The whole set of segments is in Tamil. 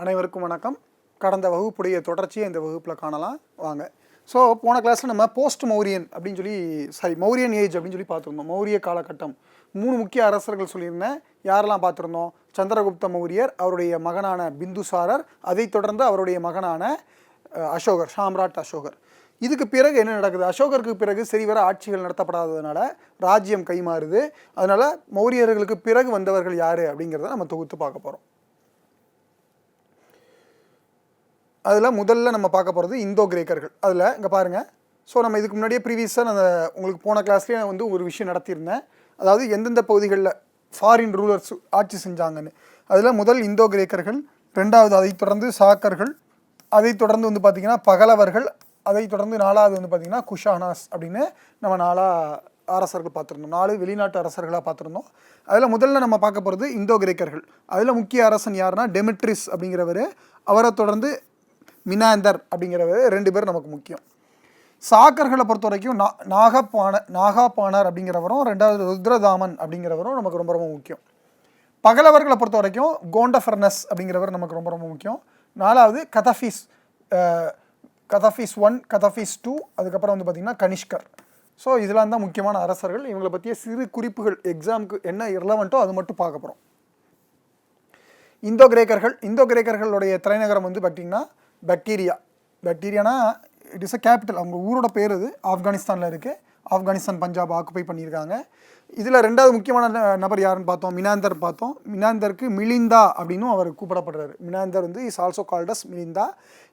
அனைவருக்கும் வணக்கம். கடந்த வகுப்புடைய தொடர்ச்சியை இந்த வகுப்பில் காணலாம். வாங்க. ஸோ போன கிளாஸில் நம்ம போஸ்ட் மௌரியன் அப்படின்னு சொல்லி சாரி மௌரியன் ஏஜ் அப்படின்னு சொல்லி பார்த்துருந்தோம். மௌரிய காலகட்டம். மூணு முக்கிய அரசர்கள் சொல்லியிருந்தேன் யாரெல்லாம் பார்த்துருந்தோம்? சந்திரகுப்த மௌரியர் அவருடைய மகனான பிந்துசாரர் அதைத் தொடர்ந்து அவருடைய மகனான அசோகர் சாம்ராட் அசோகர். இதுக்கு பிறகு என்ன நடக்குது? அசோகருக்கு பிறகு சரிவர ஆட்சிகள் நடத்தப்படாததுனால ராஜ்யம் கைமாறுது. அதனால் மௌரியர்களுக்கு பிறகு வந்தவர்கள் யார் அப்படிங்கிறத நம்ம தொகுத்து பார்க்க போகிறோம் அதில் முதல்ல நம்ம பார்க்க போகிறது இந்தோ கிரேக்கர்கள். அதில் இங்கே பாருங்கள் ஸோ நம்ம இதுக்கு முன்னாடியே ப்ரீவியஸாக நான் உங்களுக்கு போன கிளாஸ்லேயே வந்து ஒரு விஷயம் நடத்தியிருந்தேன். அதாவது எந்தெந்த பகுதிகளில் ஃபாரின் ரூலர்ஸ் ஆட்சி செஞ்சாங்கன்னு. அதில் முதல் இந்தோ கிரேக்கர்கள் ரெண்டாவது அதை தொடர்ந்து சாக்கர்கள் அதை தொடர்ந்து வந்து பார்த்திங்கன்னா பகலவர்கள் அதை தொடர்ந்து நாலாவது வந்து பார்த்திங்கன்னா குஷானாஸ் அப்படின்னு நம்ம நாலா அரசர்கள் பார்த்துருந்தோம். நாலு வெளிநாட்டு அரசர்களாக பார்த்துருந்தோம். அதில் முதல்ல நம்ம பார்க்க போகிறது இந்தோ கிரேக்கர்கள். அதில் முக்கிய அரசன் யாருன்னா டெமிட்ரிஸ் அப்படிங்கிறவர். அவரை தொடர்ந்து மினாந்தர் அப்படிங்கிறவர் ரெண்டு பேர் நமக்கு முக்கியம். சாக்கர்களை பொறுத்த வரைக்கும் நா நாகப்பான நாகாபாணர் அப்படிங்கிறவரும் ரெண்டாவது ருத்ரதாமன் அப்படிங்கிறவரும் நமக்கு ரொம்ப ரொம்ப முக்கியம். பகலவர்களை பொறுத்த வரைக்கும் கோண்டஃபர்னஸ் அப்படிங்கிறவர் நமக்கு ரொம்ப ரொம்ப முக்கியம். நாலாவது கதஃபீஸ் கதஃபீஸ் ஒன் கதஃபீஸ் டூ அதுக்கப்புறம் வந்து பார்த்திங்கன்னா கனிஷ்கர். ஸோ இதெல்லாம் தான் முக்கியமான அரசர்கள். இவங்களை பற்றிய சிறு குறிப்புகள் எக்ஸாமுக்கு என்ன இரலவெண்ட்டோ அது மட்டும் பார்க்க போகிறோம் இந்தோ கிரேக்கர்கள் இந்தோ கிரேக்கர்களுடைய தலைநகரம் வந்து பார்த்திங்கன்னா பக்டீரியா பக்டீரியானா இட் இஸ் அ கேபிட்டல் அவங்க ஊரோட பேர் இது ஆப்கானிஸ்தானில் இருக்குது ஆப்கானிஸ்தான் பஞ்சாப் ஆக்குப்பை பண்ணியிருக்காங்க. இதில் ரெண்டாவது முக்கியமான ந- நபர் யாருன்னு பார்த்தோம்? மினாந்தர் பார்த்தோம். மினாந்தருக்கு மிலிந்தா அப்படின்னும் அவர் கூப்பிடப்படுறாரு. மினாந்தர் வந்து இஸ் ஆல்சோ கால்டஸ் மிலிந்தா.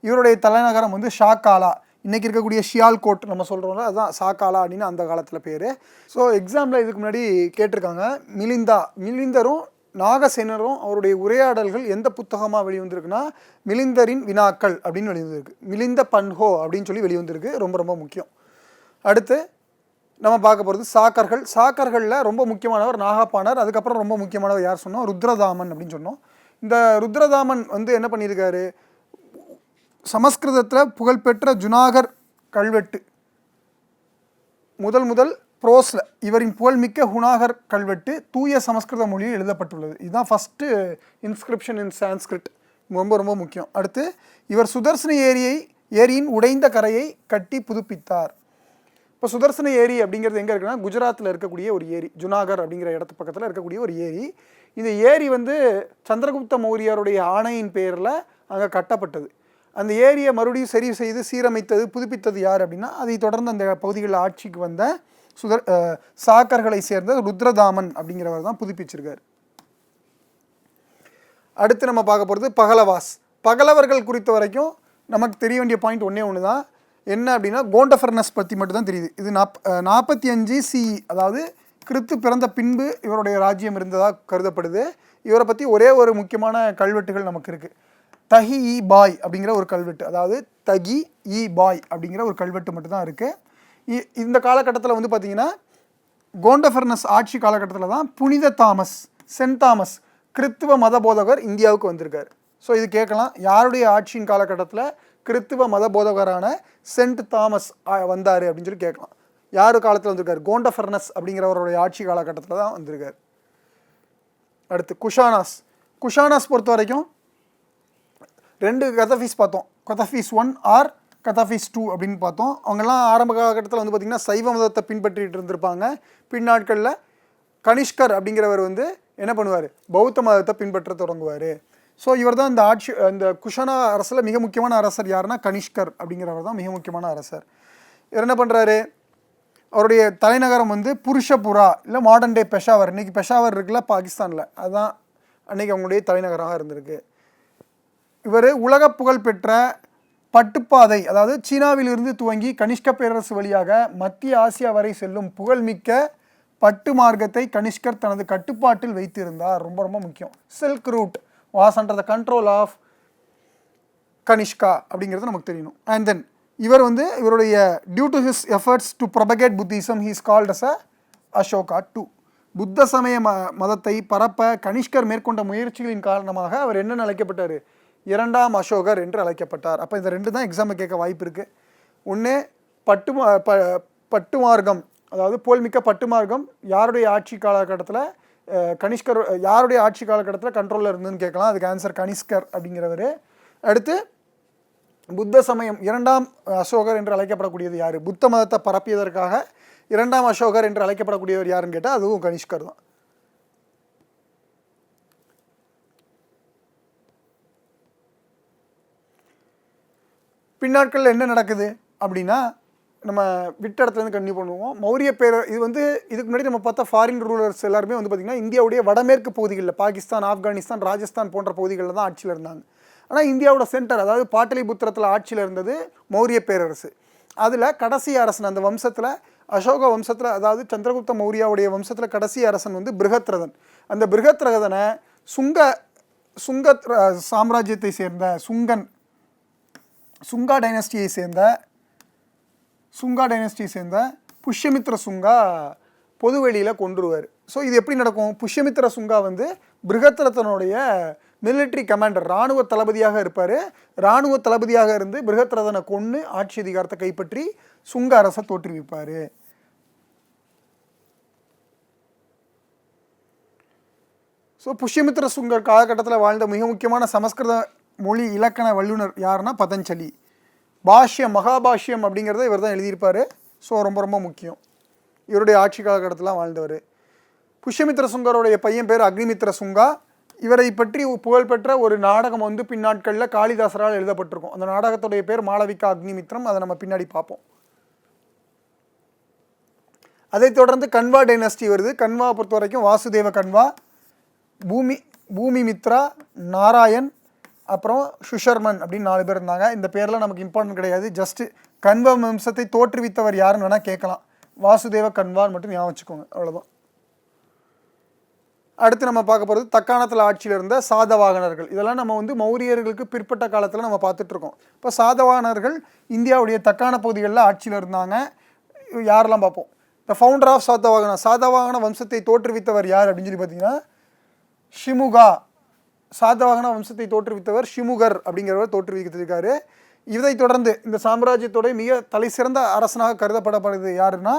இவருடைய தலைநகரம் வந்து ஷாக்காலா. இன்றைக்கி இருக்கக்கூடிய ஷியால்கோட் நம்ம சொல்கிறோம்ல அதுதான் சாக்காலா அப்படின்னு அந்த காலத்தில் பேர். ஸோ எக்ஸாமில் இதுக்கு முன்னாடி கேட்டிருக்காங்க. மிலிந்தா. மிலிந்தரும் நாகசேனரும் அவருடைய உரையாடல்கள் எந்த புத்தகமாக வெளிவந்திருக்குன்னா மிலிந்தரின் வினாக்கள் அப்படின்னு வெளிவந்திருக்கு. மிலிந்த பன்ஹோ அப்படின்னு சொல்லி வெளிவந்திருக்கு. ரொம்ப ரொம்ப முக்கியம். அடுத்து நம்ம பார்க்க போகிறது சாக்கர்கள். சாக்கர்களில் ரொம்ப முக்கியமானவர் நாகப்பாணர். அதுக்கப்புறம் ரொம்ப முக்கியமானவர் யார் சொன்னோம்? ருத்ரதாமன் அப்படின்னு சொன்னோம். இந்த ருத்ரதாமன் வந்து என்ன பண்ணியிருக்காரு? சமஸ்கிருதத்தில் புகழ்பெற்ற ஜுனாகர் கல்வெட்டு. முதல் முதல் ப்ரோஸில் இவரின் புகழ்மிக்க ஹுனாகர் கல்வெட்டு தூய சமஸ்கிருத மொழியில் எழுதப்பட்டுள்ளது. இதுதான் ஃபஸ்ட்டு இன்ஸ்கிரிப்ஷன் இன் சான்ஸ்கிரிட் ரொம்ப ரொம்ப முக்கியம். அடுத்து இவர் சுதர்சன ஏரியை ஏரியின் உடைந்த கரையை கட்டி புதுப்பித்தார். இப்போ சுதர்சன ஏரி அப்படிங்கிறது எங்கே இருக்குன்னா குஜராத்தில் இருக்கக்கூடிய ஒரு ஏரி ஜுனாகர் அப்படிங்கிற இடத்து பக்கத்தில் இருக்கக்கூடிய ஒரு ஏரி. இந்த ஏரி வந்து சந்திரகுப்த மௌரியருடைய ஆணையின் பேரில் அங்கே கட்டப்பட்டது. அந்த ஏரியை மறுபடியும் சரி செய்து சீரமைத்தது புதுப்பித்தது யார் அப்படின்னா அதை தொடர்ந்து அந்த பகுதிகளில் ஆட்சிக்கு வந்த சுதர் சாக்கர்களை சேர்ந்த ருத்ரதாமன் அப்படிங்கிறவர் தான் புதுப்பிச்சிருக்கார். அடுத்து நம்ம பார்க்க போகிறது பகலவாஸ். பகலவர்கள் குறித்த வரைக்கும் நமக்கு தெரிய வேண்டிய பாயிண்ட் ஒன்றே ஒன்று தான். என்ன அப்படின்னா கோண்டஃபர்னஸ் பற்றி மட்டும்தான் தெரியுது. இது நாப் நாற்பத்தி அஞ்சு சி அதாவது கிறித்து பிறந்த பின்பு இவருடைய ராஜ்யம் இருந்ததாக கருதப்படுது. இவரை பற்றி ஒரே ஒரு முக்கியமான கல்வெட்டுகள் நமக்கு இருக்குது தஹி இ பாய் அப்படிங்கிற ஒரு கல்வெட்டு. அதாவது தகி இ பாய் அப்படிங்கிற ஒரு கல்வெட்டு மட்டும்தான் இருக்குது இந்த காலகட்டத்தில் வந்து பார்த்திங்கன்னா கோண்டஃபர்னஸ் ஆட்சி காலகட்டத்தில் தான் புனித தாமஸ் சென்ட் தாமஸ் கிறித்துவ மத போதகர் இந்தியாவுக்கு வந்திருக்கார். ஸோ இது கேட்கலாம் யாருடைய ஆட்சியின் காலகட்டத்தில் கிறித்துவ மத போதகரான சென்ட் தாமஸ் வந்தார் அப்படின்னு சொல்லி கேட்கலாம். யார் காலத்தில் வந்திருக்கார்? கோண்டஃபர்னஸ் அப்படிங்கிறவருடைய ஆட்சி காலகட்டத்தில் தான் வந்திருக்கார். அடுத்து குஷானாஸ். குஷானாஸ் பொறுத்த வரைக்கும் ரெண்டு கதஃபீஸ் பார்த்தோம். Kadphises one or Kadphises two அப்படின்னு பார்த்தோம். அவங்கெல்லாம் ஆரம்ப காலகட்டத்தில் வந்து பார்த்திங்கன்னா சைவ மதத்தை பின்பற்றிட்டு இருந்திருப்பாங்க. பின்னாட்களில் கனிஷ்கர் அப்படிங்கிறவர் வந்து என்ன பண்ணுவார்? பௌத்த மதத்தை பின்பற்ற தொடங்குவார். ஸோ இவர் தான் இந்த ஆட்சி இந்த குஷானா அரசில் மிக முக்கியமான அரசர். யாருன்னா கனிஷ்கர் அப்படிங்கிறவர் தான் மிக முக்கியமான அரசர். இவர் என்ன பண்ணுறாரு அவருடைய தலைநகரம் வந்து புருஷபுரா இல்லை மாடர்ன் டே பெஷாவர். இன்றைக்கி பெஷாவர் இருக்குல்ல பாகிஸ்தானில். அதுதான் அன்றைக்கி அவங்களுடைய தலைநகராக இருந்திருக்கு. இவர் உலக புகழ் பெற்ற பட்டுப்பாதை அதாவது சீனாவிலிருந்து துவங்கி கனிஷ்க பேரரசு வழியாக மத்திய ஆசியா வரை செல்லும் புகழ்மிக்க பட்டு மார்க்கத்தை கனிஷ்கர் தனது கட்டுப்பாட்டில் வைத்திருந்தார். ரொம்ப ரொம்ப முக்கியம். Silk route was under the control of Kanishka அப்படிங்கிறது நமக்கு தெரியணும். அண்ட் தென் இவர் வந்து இவருடைய due to his efforts to propagate Buddhism he's called as a Ashoka two புத்த சமய ம மதத்தை பரப்ப கனிஷ்கர் மேற்கொண்ட முயற்சிகளின் காரணமாக அவர் என்னென்னு அழைக்கப்பட்டார்? இரண்டாம் அசோகர் என்று அழைக்கப்பட்டார். அப்போ இந்த ரெண்டு தான் எக்ஸாமை கேட்க வாய்ப்பு இருக்குது ஒன்று பட்டு மா- ப பட்டு மார்க்கம் அதாவது புகழ்மிக்க பட்டு மார்க்கம் யாருடைய ஆட்சி காலகட்டத்தில் கனிஷ்கர் யாருடைய ஆட்சி காலகட்டத்தில் கண்ட்ரோலில் இருந்துன்னு கேட்கலாம். அதுக்கு ஆன்சர் கனிஷ்கர் அப்படிங்கிறவர். அடுத்து புத்த சமயம் இரண்டாம் அசோகர் என்று அழைக்கப்படக்கூடியது யார்? புத்த மதத்தை பரப்பியதற்காக இரண்டாம் அசோகர் என்று அழைக்கப்படக்கூடியவர் யாருன்னு கேட்டால் அதுவும் கனிஷ்கர் தான். பின்னாட்களில் என்ன நடக்குது அப்படின்னா நம்ம விட்ட இடத்துலேருந்து கண்டினியூ பண்ணுவோம். மௌரிய பேர இது வந்து இதுக்கு முன்னாடி நம்ம பார்த்தா ஃபாரின் ரூலர்ஸ் எல்லாருமே வந்து பார்த்திங்கன்னா இந்தியாவுடைய வடமேற்கு பகுதிகளில் பாகிஸ்தான் ஆப்கானிஸ்தான் ராஜஸ்தான் போன்ற பகுதிகளில் தான் ஆட்சியில் இருந்தாங்க. ஆனால் இந்தியாவோட சென்டர் அதாவது பாட்டலிபுத்திரத்தில் ஆட்சியில் இருந்தது மௌரிய பேரரசு. அதில் கடைசி அரசன் அந்த வம்சத்தில் அசோக வம்சத்தில் அதாவது சந்திரகுப்த மௌரியாவுடைய வம்சத்தில் கடைசி அரசன் வந்து பிருகத்ரதன். அந்த பிருகத்ரதனை சுங்க சுங்க சாம்ராஜ்யத்தை சேர்ந்த சுங்கன் சுங்கா டைனஸ்டியை சேர்ந்த சுங்கா டைனஸ்டியை சேர்ந்த புஷ்யமித்ர சுங்கா பொதுவெளியில் கொண்டுருவார் ஸோ இது எப்படி நடக்கும்? புஷ்யமித்ர சுங்கா வந்து பிருகத்ரதனுடைய மிலிட்ரி கமாண்டர் இராணுவ தளபதியாக இருப்பார். இராணுவ தளபதியாக இருந்து பிருகத்ரதனை கொன்று ஆட்சி அதிகாரத்தை கைப்பற்றி சுங்க அரசை தோற்றுவிப்பார். ஸோ புஷ்யமித்ர சுங்கர் காலகட்டத்தில் வாழ்ந்த மிக முக்கியமான சமஸ்கிருத மொழி இலக்கண வல்லுநர் யாருன்னா பதஞ்சலி. பாஷ்யம் மகாபாஷ்யம் அப்படிங்கிறத இவர் தான் எழுதியிருப்பார். ஸோ ரொம்ப ரொம்ப முக்கியம். இவருடைய ஆட்சி காலகட்டத்திலாம் வாழ்ந்தவர். புஷ்யமித்ர சுங்கருடைய பையன் பேர் அக்னிமித்ர சுங்கா. இவரை பற்றி புகழ்பெற்ற ஒரு நாடகம் வந்து பின்னாட்களில் காளிதாசரால் எழுதப்பட்டிருக்கும். அந்த நாடகத்துடைய பேர் மாளவிகா அக்னிமித்ரம். அதை நம்ம பின்னாடி பார்ப்போம். அதைத் தொடர்ந்து கன்வா டைனஸ்டி வருது. கன்வா பொறுத்த வரைக்கும் வாசுதேவ கன்வா பூமி பூமி மித்ரா நாராயண் அப்புறம் சுஷர்மன் அப்படின்னு நாலு பேர் இருந்தாங்க. இந்த பேர்லாம் நமக்கு இம்பார்ட்டன்ட் கிடையாது. ஜஸ்ட்டு கன்வ வம்சத்தை தோற்றுவித்தவர் யாருன்னு வேணால் கேட்கலாம். வாசுதேவ கன்வான்னு மட்டும் ஞாபகம் வச்சுக்கோங்க. அவ்வளோதான் அடுத்து நம்ம பார்க்க போகிறது தக்காணத்தில் ஆட்சியில் இருந்த சாதவாகனர்கள். இதெல்லாம் நம்ம வந்து மௌரியர்களுக்கு பிற்பட்ட காலத்தில் நம்ம பார்த்துட்ருக்கோம் இப்போ சாதவாகனர்கள் இந்தியாவுடைய தக்காண பகுதிகளில் ஆட்சியில் இருந்தாங்க. யாரெல்லாம் பார்ப்போம்? The founder of Satavahana Satavahana வம்சத்தை தோற்றுவித்தவர் யார் அப்படின்னு சொல்லி பார்த்தீங்கன்னா ஷிமுகா. சாதவாகன வம்சத்தை தோற்றுவித்தவர் ஷிமுகர் அப்படிங்கிறவர் தோற்றுவித்திருக்காரு. இதைத் தொடர்ந்து இந்த சாம்ராஜ்யத்துடைய மிக தலை சிறந்த அரசனாக கருதப்படப்படுது யாருன்னா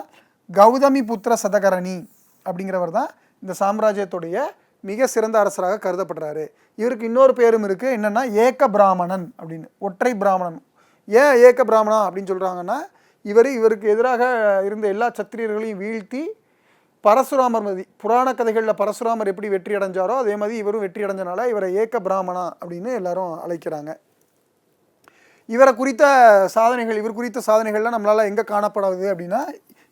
கௌதமி புத்திர சதகரணி அப்படிங்கிறவர் தான் இந்த சாம்ராஜ்யத்துடைய மிக சிறந்த அரசராக கருதப்படுறாரு. இவருக்கு இன்னொரு பேரும் இருக்குது என்னென்னா ஏக்க பிராமணன் அப்படின்னு ஒற்றை பிராமணன். ஏன் ஏக்க பிராமணா அப்படின்னு சொல்கிறாங்கன்னா இவர் இவருக்கு எதிராக இருந்த எல்லா சத்திரியர்களையும் வீழ்த்தி பரசுராமர் மதி புராண கதைகளில் பரசுராமர் எப்படி வெற்றி அடைஞ்சாரோ அதே மாதிரி இவரும் வெற்றி அடைஞ்சனால இவரை ஏக்க பிராமணா அப்படின்னு எல்லாரும் அழைக்கிறாங்க. இவரை குறித்த சாதனைகள் இவர் குறித்த சாதனைகள்லாம் நம்மளால் எங்கே காணப்படாது அப்படின்னா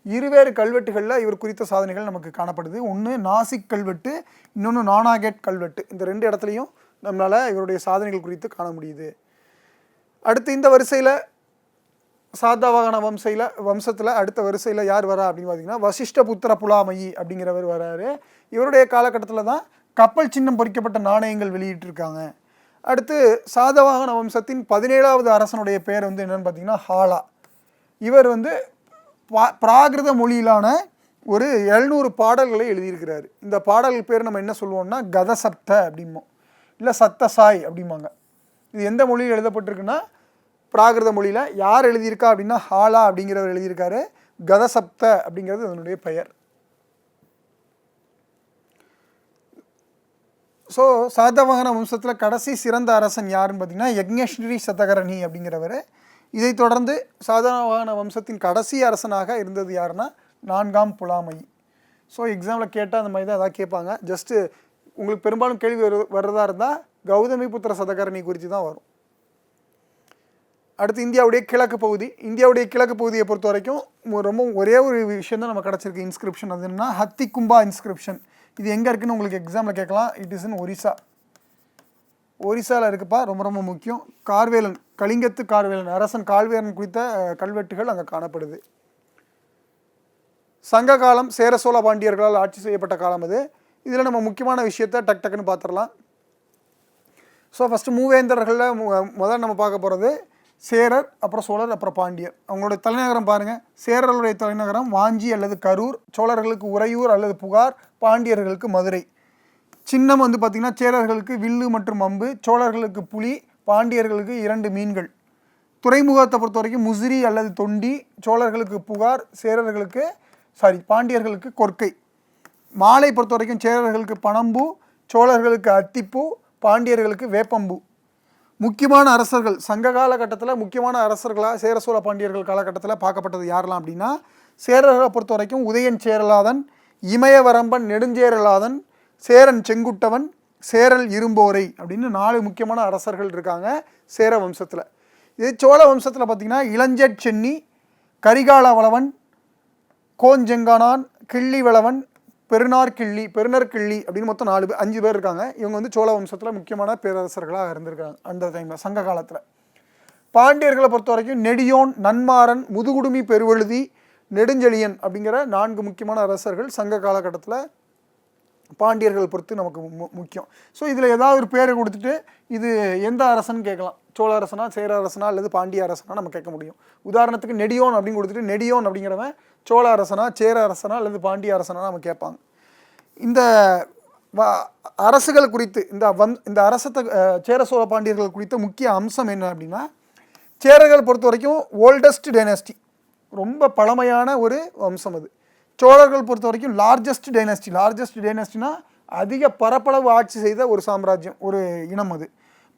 இருவேறு கல்வெட்டுகளில் இவர் குறித்த சாதனைகள் நமக்கு காணப்படுது. ஒன்று நாசிக் கல்வெட்டு இன்னொன்று நானாகேட் கல்வெட்டு. இந்த ரெண்டு இடத்துலையும் நம்மளால் இவருடைய சாதனைகள் குறித்து காண முடியுது. அடுத்து இந்த வரிசையில் சாதவாகன வம்சையில் வம்சத்தில் அடுத்த வரிசையில் யார் வரா அப்படின்னு பார்த்தீங்கன்னா வசிஷ்ட புத்திர புலாமயி அப்படிங்கிறவர் வராரு. இவருடைய காலகட்டத்தில் தான் கப்பல் சின்னம் பொறிக்கப்பட்ட நாணயங்கள் வெளியிட்டிருக்காங்க. அடுத்து சாதவாகன வம்சத்தின் பதினேழாவது அரசனுடைய பேர் வந்து என்னென்னு பார்த்தீங்கன்னா ஹாலா. இவர் வந்து பா- பிராகிருத மொழியிலான ஒரு எழுநூறு பாடல்களை எழுதியிருக்கிறாரு. இந்த பாடல்கள் பேர் நம்ம என்ன சொல்லுவோம்னா கதசப்த அப்படிம்போம். இல்லை சத்தசாய் அப்படிம்பாங்க. இது எந்த மொழியில் எழுதப்பட்டிருக்குன்னா பிராகிருத மொழியில் யார் எழுதியிருக்கா அப்படின்னா ஹாலா அப்படிங்கிறவர் எழுதியிருக்காரு. கதசப்த அப்படிங்கிறது அதனுடைய பெயர். ஸோ சாதவாகன வம்சத்தில் கடைசி சிறந்த அரசன் யாருன்னு பார்த்தீங்கன்னா யக்ஞஸ்ரீ சதகரணி அப்படிங்கிறவர். இதைத் தொடர்ந்து சாதவாகன வம்சத்தின் கடைசி அரசனாக இருந்தது யாருன்னா நான்காம் புலாமை. ஸோ எக்ஸாமில் கேட்டால் அந்த மாதிரி தான் எதாவது கேட்பாங்க. ஜஸ்ட்டு உங்களுக்கு பெரும்பாலும் கேள்வி வரு வர்றதா இருந்தால் கௌதமி புத்திர சதகரணி குறித்து தான் வரும். அடுத்து இந்தியாவுடைய கிழக்கு பகுதி. இந்தியாவுடைய கிழக்கு பகுதியை பொறுத்த வரைக்கும் ரொம்ப ஒரே ஒரு விஷயம் தான் நம்ம கிடச்சிருக்கு. இன்ஸ்கிரிப்ஷன் அது என்னன்னா ஹத்தி கும்பா இன்ஸ்கிரிப்ஷன் இது எங்கே இருக்குன்னு உங்களுக்கு எக்ஸாமில் கேட்கலாம். இட் இஸ் இன் ஒரிசா ஒரிசாவில் இருக்குப்பா ரொம்ப ரொம்ப முக்கியம். கார்வேலன் கலிங்கத்து கார்வேலன் அரசன் கால்வேலன் குறித்த கல்வெட்டுகள் அங்கே காணப்படுது. சங்க காலம் சேர சோழ பாண்டியர்களால் ஆட்சி செய்யப்பட்ட காலம் அது. இதில் நம்ம முக்கியமான விஷயத்த டக் டக்குன்னு பார்த்துடலாம் ஸோ ஃபஸ்ட்டு மூவேந்தர்களில் மு- முதல்ல நம்ம பார்க்க போகிறது சேரர் அப்புறம் சோழர் அப்புறம் பாண்டியர். அவங்களுடைய தலைநகரம் பாருங்கள் சேரர்களுடைய தலைநகரம் வாஞ்சி அல்லது கரூர் சோழர்களுக்கு உறையூர் அல்லது புகார் பாண்டியர்களுக்கு மதுரை. சின்னம் வந்து பார்த்திங்கன்னா சேரர்களுக்கு வில்லு மற்றும் அம்பு சோழர்களுக்கு புலி பாண்டியர்களுக்கு இரண்டு மீன்கள். துறைமுகத்தை பொறுத்த வரைக்கும் முசிறி அல்லது தொண்டி சோழர்களுக்கு புகார் சேரர்களுக்கு சாரி பாண்டியர்களுக்கு கொற்கை. மாலை பொறுத்த வரைக்கும் சேரர்களுக்கு பனம்பூ சோழர்களுக்கு அத்திப்பூ பாண்டியர்களுக்கு வேப்பம்பூ. முக்கியமான அரசர்கள் சங்க காலகட்டத்தில் முக்கியமான அரசர்களாக சேர சோழ பாண்டியர்கள் காலகட்டத்தில் பார்க்கப்பட்டது யாரெல்லாம் அப்படின்னா சேரர்களை பொறுத்த வரைக்கும் உதயன் சேரலாதன் இமயவரம்பன் நெடுஞ்சேரலாதன் சேரன் செங்குட்டவன் சேரல் இரும்போரை அப்படின்னு நாலு முக்கியமான அரசர்கள் இருக்காங்க சேர வம்சத்தில். இது சோழ வம்சத்தில் பார்த்தீங்கன்னா இளஞ்செட் சென்னி கரிகால வளவன் கோஞ்செங்கானான் கிள்ளி வளவன் பெருநார் கிள்ளி கிள்ளி அப்படின்னு மொத்தம் நாலு பேர் அஞ்சு பேர் இருக்காங்க. இவங்க வந்து சோழ வம்சத்தில் முக்கியமான பேரரசர்களாக இருந்திருக்காங்க அந்த டைமில் சங்க காலத்தில். பாண்டியர்களை பொறுத்த வரைக்கும் நெடியோன் நன்மாறன் முதுகுடுமி பெருவழுதி நெடுஞ்செழியன் அப்படிங்கிற நான்கு முக்கியமான அரசர்கள் சங்க காலகட்டத்தில் பாண்டியர்கள் பொறுத்து நமக்கு மு முக்கியம். ஸோ இதில் ஏதாவது ஒரு பேரை கொடுத்துட்டு இது எந்த அரசன் கேட்கலாம். சோழ அரசனா சேர அரசனா அல்லது பாண்டிய அரசனா நம்ம கேட்க முடியும். உதாரணத்துக்கு நெடியோன் அப்படின்னு கொடுத்துட்டு நெடியோன் அப்படிங்கிறவன் சோழ அரசனா சேர அரசனா அல்லது பாண்டிய அரசனா நம்ம கேட்பாங்க. இந்த வ- அரசுகள் குறித்து இந்த வந் இந்த அரசத்தை சேர சோழ பாண்டியர்கள் குறித்த முக்கிய அம்சம் என்ன அப்படின்னா சேரர்கள் பொறுத்த வரைக்கும் ஓல்டஸ்ட் டைனஸ்டி ரொம்ப பழமையான ஒரு வம்சம் அது. சோழர்கள் பொறுத்த வரைக்கும் லார்ஜஸ்ட் டைனஸ்டி லார்ஜஸ்ட் டைனஸ்டினா அதிக பரப்பளவு ஆட்சி செய்த ஒரு சாம்ராஜ்யம் ஒரு இனம் அது.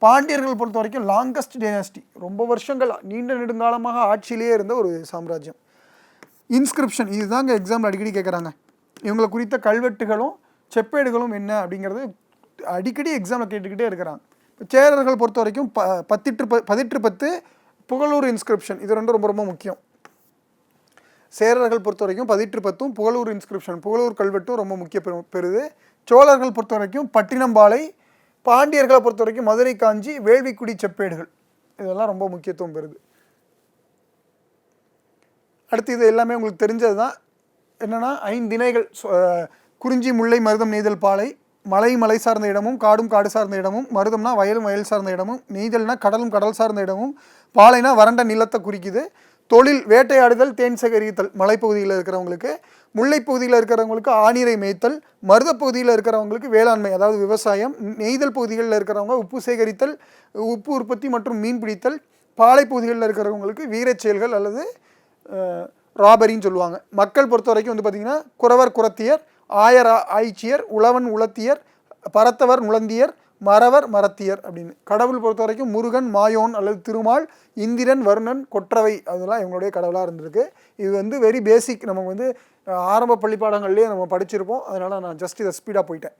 பாண்டியர்கள் பொறுத்த வரைக்கும் லாங்கஸ்ட் டைனஸ்டி ரொம்ப வருஷங்கள் நீண்ட நெடுங்காலமாக ஆட்சியிலே இருந்த ஒரு சாம்ராஜ்யம். இன்ஸ்கிரிப்ஷன் இதுதாங்க எக்ஸாம்பிள் அடிக்கடி கேட்குறாங்க இவங்களை குறித்த கல்வெட்டுகளும் செப்பேடுகளும் என்ன அப்படிங்கிறது அடிக்கடி எக்ஸாமில் கேட்டுக்கிட்டே இருக்கிறாங்க. இப்போ சேரர்கள் பொறுத்த வரைக்கும் ப பத்திற்று ப பதிட்டு பத்து புகழூர் இன்ஸ்கிரிப்ஷன் இது ரெண்டும் ரொம்ப ரொம்ப முக்கியம். சேரர்கள் பொறுத்த வரைக்கும் பதிற்று பத்தும் புகழூர் இன்ஸ்கிரிப்ஷன் புகழூர் கல்வெட்டும் ரொம்ப முக்கிய பெரு- பெறுது சோழர்கள் பொறுத்த வரைக்கும் பட்டினம்பாலை பாண்டியர்களை பொறுத்த வரைக்கும் மதுரை காஞ்சி வேள்விக்குடி செப்பேடுகள். இதெல்லாம் ரொம்ப முக்கியத்துவம் பெறுது. அடுத்து இது எல்லாமே உங்களுக்கு தெரிஞ்சது தான் என்னென்னா ஐந்திணைகள் அஹ் குறிஞ்சி முல்லை மருதம் நெய்தல் பாலை. மலை மலை சார்ந்த இடமும் காடும் காடு சார்ந்த இடமும் மருதம்னா வயலும் வயல் சார்ந்த இடமும் நெய்தல்னா கடலும் கடல் சார்ந்த இடமும் பாலைனா வறண்ட நிலத்தை குறிக்குது. தொழில் வேட்டையாடுதல் தேன் சேகரித்தல் மலைப்பகுதியில் இருக்கிறவங்களுக்கு முல்லைப் பகுதியில் இருக்கிறவங்களுக்கு ஆணிரை மேய்த்தல் மருதப் பகுதியில் இருக்கிறவங்களுக்கு வேளாண்மை அதாவது விவசாயம் நெய்தல் பகுதிகளில் இருக்கிறவங்க உப்பு சேகரித்தல் உப்பு உற்பத்தி மற்றும் மீன் பிடித்தல் பாலைப்பகுதிகளில் இருக்கிறவங்களுக்கு வீரச் செயல்கள் அல்லது ராபரின்னு சொல்லுவாங்க. மக்கள் பொறுத்த வரைக்கும் வந்து பார்த்திங்கன்னா குறவர் குரத்தியர் ஆயர் ஆய்ச்சியர் உழவன் உளத்தியர் பரத்தவர் நுழந்தியர் மறவர் மரத்தியர் அப்படின்னு. கடவுள் பொறுத்த வரைக்கும் முருகன் மாயோன் அல்லது திருமால் இந்திரன் வருணன் கொற்றவை அதெல்லாம் இவங்களுடைய கடவுளாக இருந்திருக்கு. இது வந்து வெரி பேசிக் நமக்கு வந்து ஆரம்ப பள்ளி பாடங்கள்லேயே நம்ம படிச்சிருப்போம். அதனால் நான் ஜஸ்ட் இதை ஸ்பீடாக போயிட்டேன்.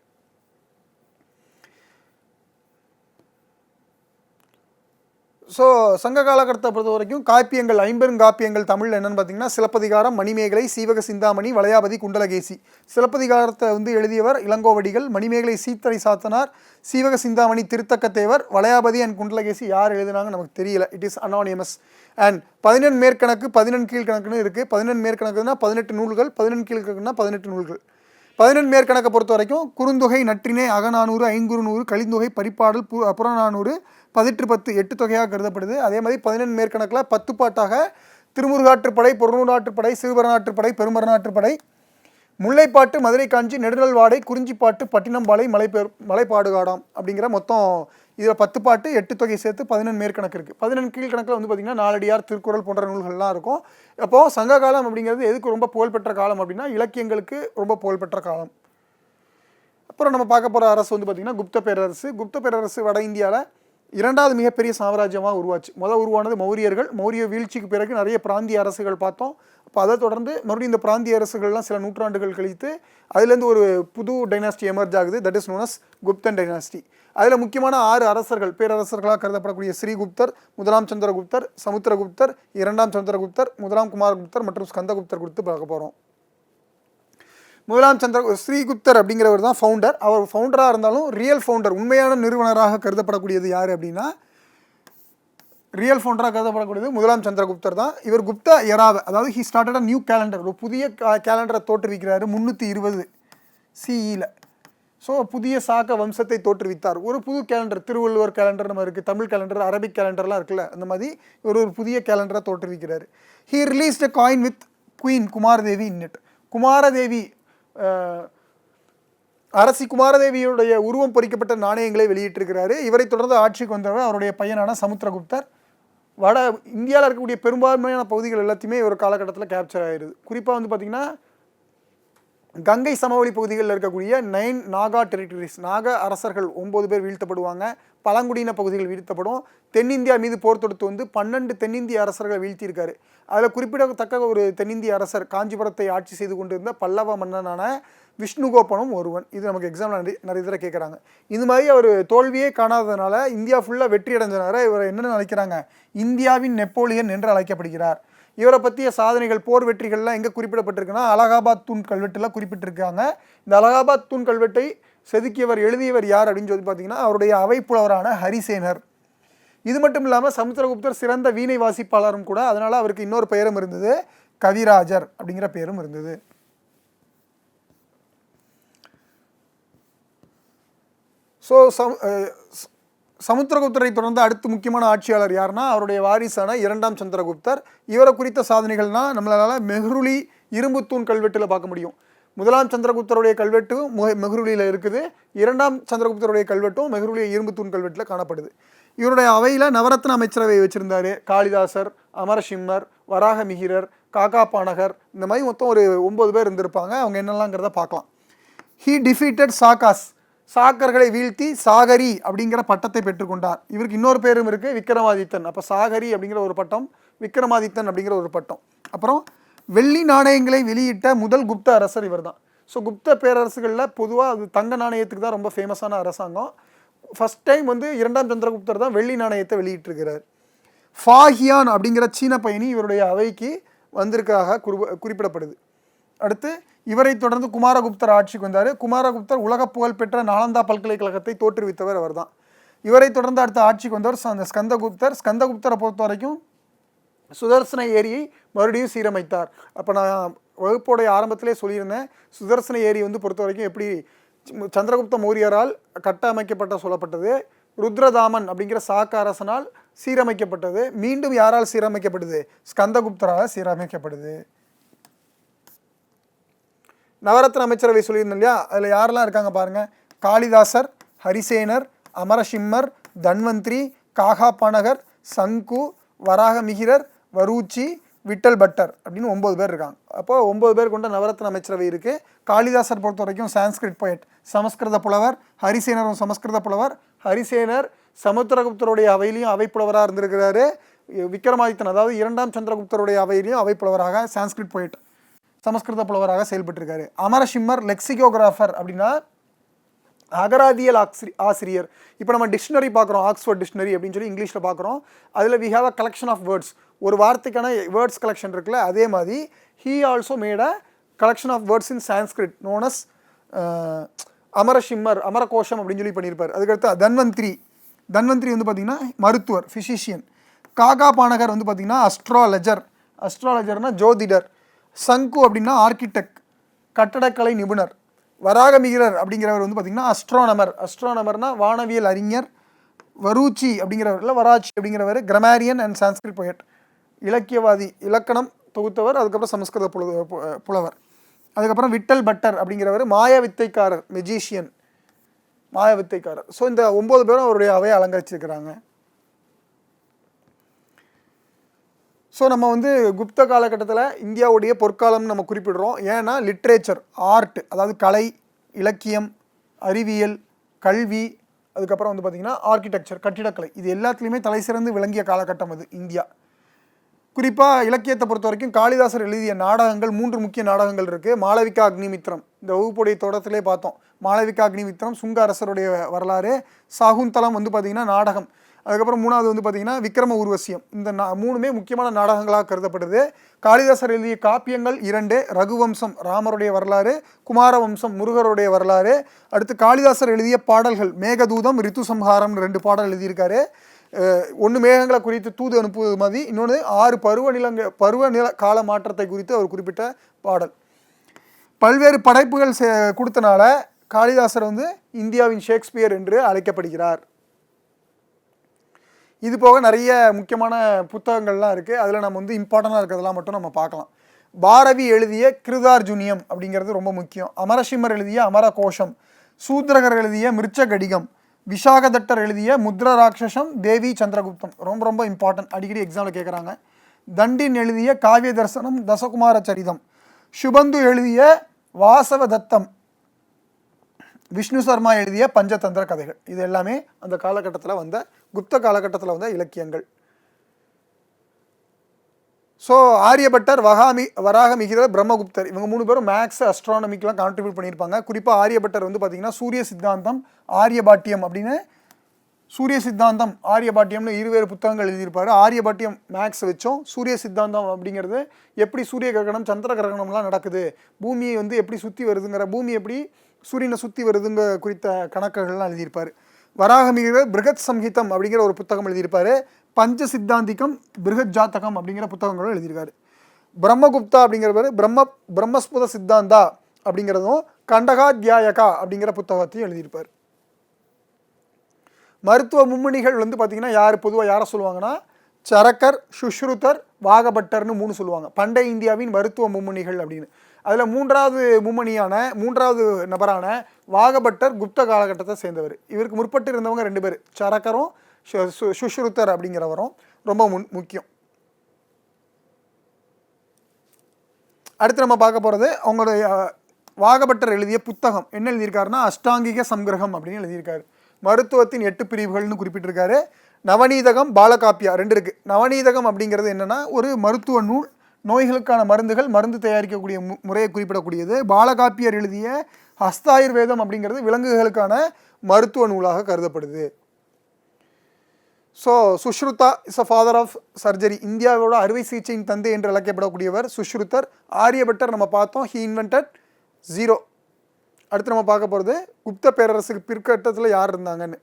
ஸோ சங்க காலகட்டத்தை பொறுத்த வரைக்கும் காப்பியங்கள் ஐம்பெருங்காப்பியங்கள் தமிழில் என்னென்னு பார்த்தீங்கன்னா சிலப்பதிகாரம் மணிமேகலை சீவக சிந்தாமணி வளையாபதி குண்டலகேசி. சிலப்பதிகாரத்தை வந்து எழுதியவர் இளங்கோவடிகள் மணிமேகலை சீத்தரை சாத்தனார் சீவக சிந்தாமணி திருத்தக்கத்தேவர் வளையாபதி அண்ட் குண்டலகேசி யார் எழுதினாங்க நமக்கு தெரியல. இட் இஸ் அனானியமஸ் அண்ட் பதினெண் மேற்கணக்கு பதினெண் கீழ்கணக்குன்னு இருக்குது பதினெண் மேற்கணக்குனா பதினெட்டு நூல்கள் பதினெண் கீழ்கணக்குன்னா பதினெட்டு நூல்கள். பதினெண் மேற்கணக்கை பொறுத்த வரைக்கும் குறுந்தொகை நற்றினை அகநானூறு ஐங்குறுநூறு கலிந்தொகை பரிப்பாடல் பு புறநானூறு பதிற்று பத்து எட்டு தொகையாக கருதப்படுது. அதே மாதிரி பதினெண் மேற்கணக்கில் பத்து பாட்டாக திருமுருகாற்றுப்படை பொருநூறாற்றுப்படை சிறுபரநாற்றுப்படை பெருமரநாற்றுப்படை முல்லைப்பாட்டு மதுரை காஞ்சி நெடுநல்வாடை குறிஞ்சிப்பாட்டு பட்டினம்பாலை மலை மலைப்பாடுகாடாம் அப்படிங்கிற மொத்தம் இதில் பத்து பாட்டு எட்டு தொகை சேர்த்து பதினெண் மேற்கணக்கு இருக்குது பதினெண் கீழ்கணக்கில் வந்து பார்த்திங்கன்னா நாலடியார் திருக்குறள் போன்ற நூல்கள்லாம் இருக்கும். அப்போது சங்க காலம் அப்படிங்கிறது எதுக்கு ரொம்ப புகழ்பெற்ற காலம் அப்படின்னா இலக்கியங்களுக்கு ரொம்ப புகழ்பெற்ற காலம். அப்புறம் நம்ம பார்க்க போகிற அரசு வந்து பார்த்திங்கன்னா குப்த பேரரசு. குப்த பேரரசு வட இந்தியாவில் இரண்டாவது மிகப்பெரிய சாம்ராஜ்யமாக உருவாச்சு. முதல் உருவானது மௌரியர்கள். மௌரிய வீழ்ச்சிக்கு பிறகு நிறைய பிராந்திய அரசுகள் பார்த்தோம். அப்போ அதை தொடர்ந்து மறுபடியும் இந்த பிராந்திய அரசுகள்லாம் சில நூற்றாண்டுகள் கழித்து அதுலேருந்து ஒரு புது டைனாஸ்டி எமர்ஜ் ஆகுது. That is known as Gupthan dynasty அதில் முக்கியமான ஆறு அரசர்கள் பேரரசர்களாக கருதப்படக்கூடிய ஸ்ரீகுப்தர் முதலாம் சந்திரகுப்தர் சமுத்திரகுப்தர் இரண்டாம் சந்திரகுப்தர் முதலாம் குமாரகுப்தர் மற்றும் ஸ்கந்தகுப்தர் குறித்து பார்க்க போகிறோம் முதலாம் சந்திர ஸ்ரீகுப்தர் அப்படிங்கிறவர் தான் ஃபவுண்டர் அவர் ஃபவுண்டராக இருந்தாலும் ரியல் ஃபவுண்டர் உண்மையான நிறுவனராக கருதப்படக்கூடியது யார் அப்படின்னா ரியல் ஃபவுண்டராக கருதப்படக்கூடியது முதலாம் சந்திரகுப்தர் தான். இவர் குப்தா எராவ அதாவது he started a new calendar ஒரு புதிய கேலண்டரை தோற்றுவிக்கிறாரு முந்நூற்றி இருபது சிஇயில் ஸோ புதிய சாக்க வம்சத்தை தோற்றுவித்தார். ஒரு புது கேலண்டர் திருவள்ளுவர் கேலண்டர் நம்ம இருக்குது தமிழ் கேலண்டர் அரபிக் கேலண்டர்லாம் இருக்குல்ல அந்த மாதிரி இவர் ஒரு புதிய கேலண்டரை தோற்றுவிக்கிறார். He released a coin with queen Kumaradevi in it Kumaradevi அரசி குமாரதேவியுடைய உருவம் பொறிக்கப்பட்ட நாணயங்களை வெளியிட்டிருக்கிறாரு. இவரை தொடர்ந்து ஆட்சிக்கு வந்தவர் அவருடைய பையனான சமுத்திரகுப்தர். வட இந்தியாவில் இருக்கக்கூடிய பெரும்பான்மையான பகுதிகள் எல்லாத்தையுமே ஒரு காலகட்டத்தில் கேப்சர் ஆயிடுது குறிப்பாக வந்து பார்த்திங்கன்னா கங்கை சமவெளி பகுதிகளில் இருக்கக்கூடிய நைன் நாகா டெரிட்டரிஸ் நாக அரசர்கள் ஒம்பது பேர் வீழ்த்தப்படுவாங்க. பழங்குடியின பகுதிகள் வீழ்த்தப்படும். தென்னிந்தியா மீது போர் தொடுத்து வந்து பன்னெண்டு தென்னிந்திய அரசர்களை வீழ்த்தியிருக்காரு. அதில் குறிப்பிடத்தக்க ஒரு தென்னிந்திய அரசர் காஞ்சிபுரத்தை ஆட்சி செய்து கொண்டிருந்த பல்லவ மன்னனான விஷ்ணுகோபனும் ஒருவன். இது நமக்கு எக்ஸாமில் நிறைய நிறைய தடவை கேட்குறாங்க இந்த மாதிரி அவர் தோல்வியே காணாததுனால இந்தியா ஃபுல்லாக வெற்றி அடைஞ்சனால இவர் என்ன நினைக்கிறாங்க? இந்தியாவின் நெப்போலியன் என்று அழைக்கப்படுகிறார். இவரை பற்றிய சாதனைகள் போர் வெற்றிகள்லாம் எங்கே குறிப்பிடப்பட்டிருக்குன்னா அலகாபாத் தூண் கல்வெட்டில் குறிப்பிட்டிருக்காங்க. இந்த அலகாபாத் தூண் கல்வெட்டை செதுக்கியவர் எழுதியவர் யார் அப்படின்னு சொல்லி பார்த்தீங்கன்னா அவருடைய அவைப்புலவரான ஹரிசேனர். இது மட்டும் இல்லாமல் சமுத்திரகுப்தர் சிறந்த வீணை வாசிப்பாளரும் கூட அதனால் அவருக்கு இன்னொரு பெயரும் இருந்தது கவிராஜர் அப்படிங்கிற பெயரும் இருந்தது. ஸோ சம் சமுத்திரகுப்தரை தொடர்ந்து அடுத்து முக்கியமான ஆட்சியாளர் யாருன்னா அவருடைய வாரிசான இரண்டாம் சந்திரகுப்தர். இவரை குறித்த சாதனைகள்னால் நம்மளால மெஹ்ருலி இரும்புத்தூண் கல்வெட்டில் பார்க்க முடியும். முதலாம் சந்திரகுப்தருடைய கல்வெட்டும் மு- மெஹ்ருலியில் இருக்குது. இரண்டாம் சந்திரகுப்தருடைய கல்வெட்டும் மெஹ்ருலிய இரும்பு தூண் கல்வெட்டில் காணப்படுது. இவருடைய அவையில் நவரத்ன அமைச்சரவை வச்சுருந்தார். காளிதாசர் அமரசிம்மர் வராகமிகிரர் காக்கா பானகர் இந்த மாதிரி மொத்தம் ஒரு ஒம்பது பேர் இருந்திருப்பாங்க. அவங்க என்னெல்லாங்கிறத பார்க்கலாம். ஹீ டிஃபீட்டட் சாகாஸ் சாக்கர்களை வீழ்த்தி சாகரி அப்படிங்கிற பட்டத்தை பெற்றுக்கொண்டார். இவருக்கு இன்னொரு பேரும் இருக்குது விக்ரமாதித்தன் அப்போ சாகரி அப்படிங்கிற ஒரு பட்டம் விக்ரமாதித்தன் அப்படிங்கிற ஒரு பட்டம். அப்புறம் வெள்ளி நாணயங்களை வெளியிட்ட முதல் குப்த அரசர் இவர்தான். ஸோ குப்த பேரரசுகளில் பொதுவாக அது தங்க நாணயத்துக்கு தான் ரொம்ப ஃபேமஸான அரசாங்கம். ஃபஸ்ட் டைம் வந்து இரண்டாம் சந்திரகுப்தர் தான் வெள்ளி நாணயத்தை வெளியிட்டிருக்கிறார். ஃபாஹியான் அப்படிங்கிற சீன பயணி இவருடைய அவைக்கு வந்திருக்காக குறி- குறிப்பிடப்படுது. அடுத்து இவரை தொடர்ந்து குமாரகுப்தர் ஆட்சிக்கு வந்தார். குமாரகுப்தர் உலக புகழ்பெற்ற நாலந்தா பல்கலைக்கழகத்தை தோற்றுவித்தவர் அவர்தான். இவரை தொடர்ந்து அடுத்த ஆட்சிக்கு வந்தவர் அந்த ஸ்கந்தகுப்தர். ஸ்கந்தகுப்தரை பொறுத்த வரைக்கும் சுதர்சன ஏரியை மறுபடியும் சீரமைத்தார். அப்போ நான் வகுப்போடைய ஆரம்பத்திலே சொல்லியிருந்தேன் சுதர்சன ஏரி வந்து பொறுத்த வரைக்கும் எப்படி சந்திரகுப்த மௌரியரால் கட்டமைக்கப்பட்ட சொல்லப்பட்டது ருத்ரதாமன் அப்படிங்கிற சாக்க அரசனால் சீரமைக்கப்பட்டது மீண்டும் யாரால் சீரமைக்கப்படுது? ஸ்கந்தகுப்தரால் சீரமைக்கப்படுது. நவரத்ன அமைச்சரவை சொல்லியிருந்தேன் இல்லையா? அதில் யாரெல்லாம் இருக்காங்க பாருங்கள் காளிதாசர் ஹரிசேனர் அமரசிம்மர் தன்வந்திரி காகா பானகர் சங்கு வராகமிகிரர் வரூச்சி விட்டல் பட்டர் அப்படின்னு ஒம்பது பேர் இருக்காங்க. அப்போ ஒம்பது பேர் கொண்ட நவரத்ன அமைச்சரவை இருக்குது காளிதாசர் பொறுத்த வரைக்கும் சான்ஸ்கிரிட் போயட் சமஸ்கிருத புலவர் ஹரிசேனரும் சமஸ்கிருத புலவர். ஹரிசேனர் சமுத்திரகுப்தருடைய அவையிலையும் அவைப்புலவராக இருந்திருக்கிறாரு. விக்ரமாதித்தன் அதாவது இரண்டாம் சந்திரகுப்தருடைய அவையிலையும் அவைப்புலவராக சான்ஸ்கிரிட் போயட் சமஸ்கிருத புலவராக செயல்பட்டிருக்காரு. அமரசிம்மர் லெக்சிகோகிராஃபர் அப்படின்னா அகராதியல் ஆக்சிரி ஆசிரியர். இப்போ நம்ம டிக்ஷனரி பார்க்குறோம் ஆக்ஸ்ஃபோர்ட் டிக்ஷனரி அப்படின்னு சொல்லி இங்கிலீஷில் பார்க்குறோம். அதில் we have a collection of words ஒரு வார்த்தைக்கான வேர்ட்ஸ் கலெக்ஷன் இருக்குல்ல அதே மாதிரி he also made a collection of words in Sanskrit Amara as Amarasimmar Amarakosha அப்படின்னு சொல்லி பண்ணியிருப்பார் அதுக்கடுத்து தன்வந்திரி. தன்வந்திரி வந்து பார்த்திங்கன்னா மருத்துவர் ஃபிசிஷியன் காகா பானகர் வந்து பார்த்திங்கன்னா அஸ்ட்ராலஜர் அஸ்ட்ராலஜர்னா ஜோதிடர். சங்கு அப்படின்னா ஆர்கிடெக்ட் கட்டடக்கலை நிபுணர். வராகமிகிரர் அப்படிங்கிறவர் வந்து பார்த்திங்கன்னா அஸ்ட்ரானமர் அஸ்ட்ரானமர்னா வானவியல் அறிஞர் வரூச்சி அப்படிங்கிறவர் இல்லை வராச்சி அப்படிங்கிறவர் கிரமாரியன் அண்ட் சான்ஸ்கிரிட் poet. இலக்கியவாதி இலக்கணம் தொகுத்தவர் அதுக்கப்புறம் சமஸ்கிருத புல பு- புலவர். அதுக்கப்புறம் விட்டல் பட்டர் அப்படிங்கிறவர் மாய வித்தைக்காரர் மெஜிஷியன் மாய வித்தைக்காரர். ஸோ இந்த ஒம்பது பேரும் அவருடைய அவையை அலங்கரிச்சிருக்கிறாங்க. ஸோ நம்ம வந்து குப்த காலகட்டத்தில் இந்தியாவுடைய பொற்காலம்னு நம்ம குறிப்பிடுறோம். ஏன்னா லிட்ரேச்சர் ஆர்ட் அதாவது கலை இலக்கியம் அறிவியல் கல்வி அதுக்கப்புறம் வந்து பார்த்திங்கன்னா ஆர்கிடெக்சர் கட்டிடக்கலை இது எல்லாத்துலேயுமே தலை சிறந்து விளங்கிய காலகட்டம் அது இந்தியா. குறிப்பாக இலக்கியத்தை பொறுத்த வரைக்கும் காளிதாசர் எழுதிய நாடகங்கள் மூன்று முக்கிய நாடகங்கள் இருக்குது மாளவிகா அக்னிமித்ரம் இந்த வகுப்புடைய தோட்டத்திலே பார்த்தோம். மாளவிகா அக்னிமித்ரம் சுங்க அரசருடைய வரலாறு சாகுந்தலம் வந்து பார்த்திங்கன்னா நாடகம். அதுக்கப்புறம் மூணாவது வந்து பார்த்திங்கன்னா விக்ரம ஊர்வசியம் இந்த மூணுமே முக்கியமான நாடகங்களாக கருதப்படுது. காளிதாசர் எழுதிய காப்பியங்கள் இரண்டு ரகுவம்சம் ராமருடைய வரலாறு குமாரவம்சம் முருகருடைய வரலாறு. அடுத்து காளிதாசர் எழுதிய பாடல்கள் மேகதூதம் ரித்து சம்ஹாரம் ரெண்டு பாடல் எழுதியிருக்காரு. ஒன்று மேகங்களை குறித்து தூது அனுப்புவது மாதிரி இன்னொன்று ஆறு பருவநிலங்க பருவநில கால மாற்றத்தை குறித்து அவர் குறிப்பிட்ட பாடல். பல்வேறு படைப்புகள் செ- கொடுத்தனால காளிதாசர் வந்து இந்தியாவின் ஷேக்ஸ்பியர் என்று அழைக்கப்படுகிறார். இது போக நிறைய முக்கியமான புத்தகங்கள்லாம் இருக்குது அதில் நம்ம வந்து இம்பார்ட்டண்ட்டாக இருக்கிறதெல்லாம் மட்டும் நம்ம பார்க்கலாம். பாரவி எழுதிய கிருதார்ஜுனியம் அப்படிங்கிறது ரொம்ப முக்கியம். அமரசிம்மர் எழுதிய அமர கோஷம் சூத்ரகர் எழுதிய மிருச்சகடிகம் விஷாகதட்டர் எழுதிய முத்ர ராட்சசம் தேவி சந்திரகுப்தம். ரொம்ப ரொம்ப இம்பார்ட்டன்ட் அடிக்கடி எக்ஸாமில் கேட்குறாங்க தண்டின் எழுதிய காவிய தர்சனம் தசகுமார சரிதம் சுபந்து எழுதிய வாசவ தத்தம் விஷ்ணு சர்மா எழுதிய பஞ்சதந்திர கதைகள். இது எல்லாமே அந்த காலகட்டத்தில் வந்த குப்த காலகட்டத்தில் வந்த இலக்கியங்கள். ஸோ ஆரியபட்டர் வகாமி வராகமிகிதர் பிரம்மகுப்தர் இவங்க மூணு பேரும் மேக்ஸ் அஸ்ட்ரானமிக்கெலாம் கான்ட்ரிபியூட் பண்ணியிருப்பாங்க. குறிப்பாக ஆரியபட்டர் வந்து பார்த்தீங்கன்னா சூரிய சித்தாந்தம் ஆரியபாட்டியம் அப்படின்னு சூரிய சித்தாந்தம் ஆரியபாட்டியம்னு இருவேறு புத்தகங்கள் எழுதியிருப்பாரு. ஆரியபாட்டியம் மேக்ஸ் வச்சோம் சூரிய சித்தாந்தம் அப்படிங்கிறது எப்படி சூரிய கிரகணம் சந்திர கிரகணம்லாம் நடக்குது பூமியை வந்து எப்படி சுற்றி வருதுங்கிற பூமி எப்படி சூரியனை சுற்றி வருதுங்க குறித்த கணக்குகள்லாம் எழுதியிருப்பார். வராகமிகிற பிருகத் சம்ஹிதம் அப்படிங்கிற ஒரு புத்தகம் எழுதியிருப்பாரு. பஞ்ச சித்தாந்திகம் பிருகத் ஜாத்தகம் அப்படிங்கிற புத்தகங்களும் எழுதியிருக்காரு. பிரம்மகுப்தா அப்படிங்கிறவர் பிரம்ம பிரம்மஸ்புத சித்தாந்தா அப்படிங்கிறதும் கண்டகாத்யாயகா அப்படிங்கிற புத்தகத்தையும் எழுதியிருப்பார். மருத்துவ மும்மணிகள் வந்து பார்த்தீங்கன்னா யார் பொதுவாக யாரை சொல்லுவாங்கன்னா சரக்கர் சுஷ்ருதர் வாகபட்டர்னு மூணு சொல்லுவாங்க. பண்டைய இந்தியாவின் மருத்துவ மும்மணிகள் அப்படின்னு. அதில் மூன்றாவது மும்மணியான மூன்றாவது நபரான வாகபட்டர் குப்த காலகட்டத்தை சேர்ந்தவர். இவருக்கு முற்பட்டு இருந்தவங்க ரெண்டு பேர். சரக்கரும் சு- சு- அப்படிங்கிறவரும் ரொம்ப முன் முக்கியம். அடுத்து நம்ம பார்க்க போகிறது அவங்களுடைய வாகபட்டர் எழுதிய புத்தகம். என்ன எழுதியிருக்காருன்னா அஷ்டாங்கிக சங்கிரகம் அப்படின்னு எழுதியிருக்காரு. மருத்துவத்தின் எட்டு பிரிவுகள்னு குறிப்பிட்டிருக்காரு. நவநீதகம் பாலகாப்பியா ரெண்டு இருக்குது நவநீதகம் அப்படிங்கிறது என்னென்னா ஒரு மருத்துவ நூல் நோய்களுக்கான மருந்துகள் மருந்து தயாரிக்கக்கூடிய மு- முறையை குறிப்பிடக்கூடியது. பாலகாப்பியர் எழுதிய ஹஸ்தாயுர்வேதம் அப்படிங்கிறது விலங்குகளுக்கான மருத்துவ நூலாக கருதப்படுது. So Sushruta is a father of surgery இந்தியாவோட அறுவை சிகிச்சையின் தந்தை என்று அழைக்கப்படக்கூடியவர் சுஷ்ருதர் ஆரியபட்டர் நம்ம பார்த்தோம். ஹி இன்வென்டட் ஜீரோ அடுத்து நம்ம பார்க்க போகிறது குப்த பேரரசுக்கு பிற்கட்டத்தில் யார் இருந்தாங்கன்னு.